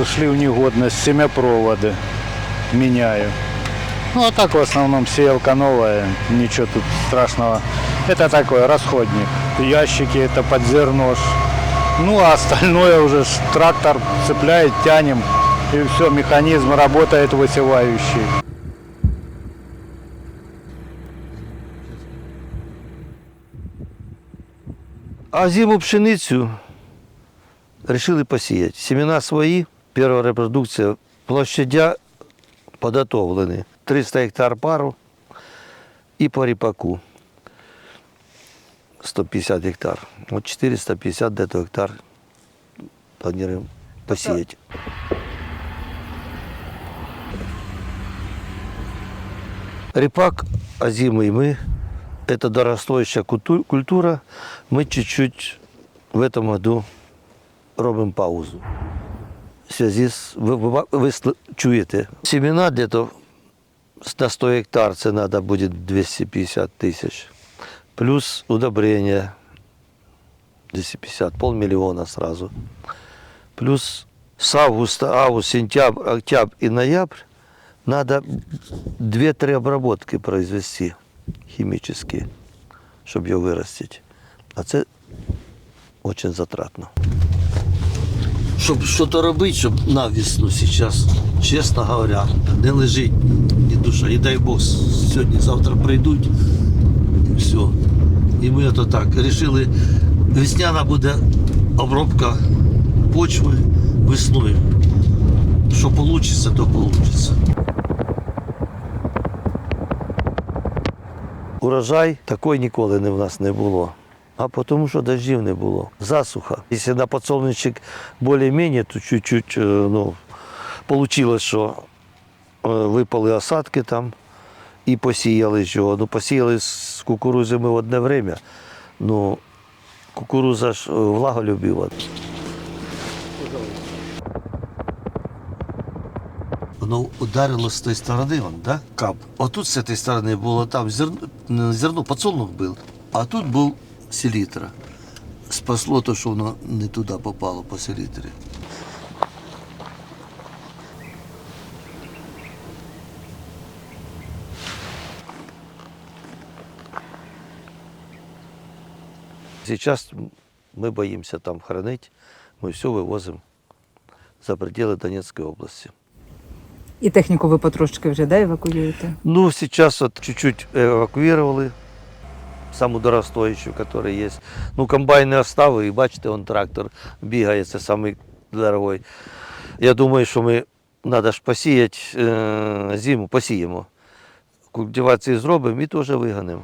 пришли в негодность, семяпроводы меняю. Ну а так в основном сеялка новая, ничего тут страшного. Это такой расходник. Ящики это под зерно. Ну а остальное уже трактор цепляет, тянем и все, механизм работает высевающий. А зиму пшеницю решили посіяти. Семена свої, перша репродукція, площадя подготовлені. 300 гектар пару і по ріпаку 150 гектар. От 450 где-то гектар плануємо посіяти. Ріпак озимый мы, это дорогостоящая культу- культура. Мы чуть-чуть в этом году робимо паузу. В связи з, ви, ви, ви чуєте, семена где-то на 100 гектар це треба буде 250 тисяч. Плюс удобрення 250, полмиллиона сразу. Плюс с августа, август, сентябрь, октябрь и ноябрь надо 2-3 обработки произвести химические, чтобы ее вырастить. А це очень затратно. Щоб щось робити, щоб на весну зараз, чесно говоря, не лежить ні душа. І дай Бог, сьогодні-завтра прийдуть і все. І ми то так вирішили, весняна буде обробка почви весною. Що вийде, то вийде. Урожай такий ніколи не в нас не було. А тому що дождів не було. Засуха. Якщо на подсолнечник більш-менш, то чуть-чуть е, ну, вийшло, що е, випали осадки там і посіяли його. Ну, посіяли з кукурузи в одне время. Ну, кукуруза ж е, влаголюбива. Воно ударило з тої сторони, вон, да? кап. Отут з цієї сторони було там зерно, зерно подсолнух був, а тут був селітра. Спасло то, що воно не туди попало по селітрі. Сейчас мы боимся там хранить, мы все вывозим за пределы Донецкой области. І техніку ви потрошки вже да, евакуюєте? Ну, сейчас вот чуть-чуть эвакуировали саму дорогостоящую, яка є. Ну, комбайны оставив і бачите, он трактор бігає, це самий. Я думаю, що ми треба ж посіяти е, зиму, посіємо. Культивації зробимо і теж виганемо.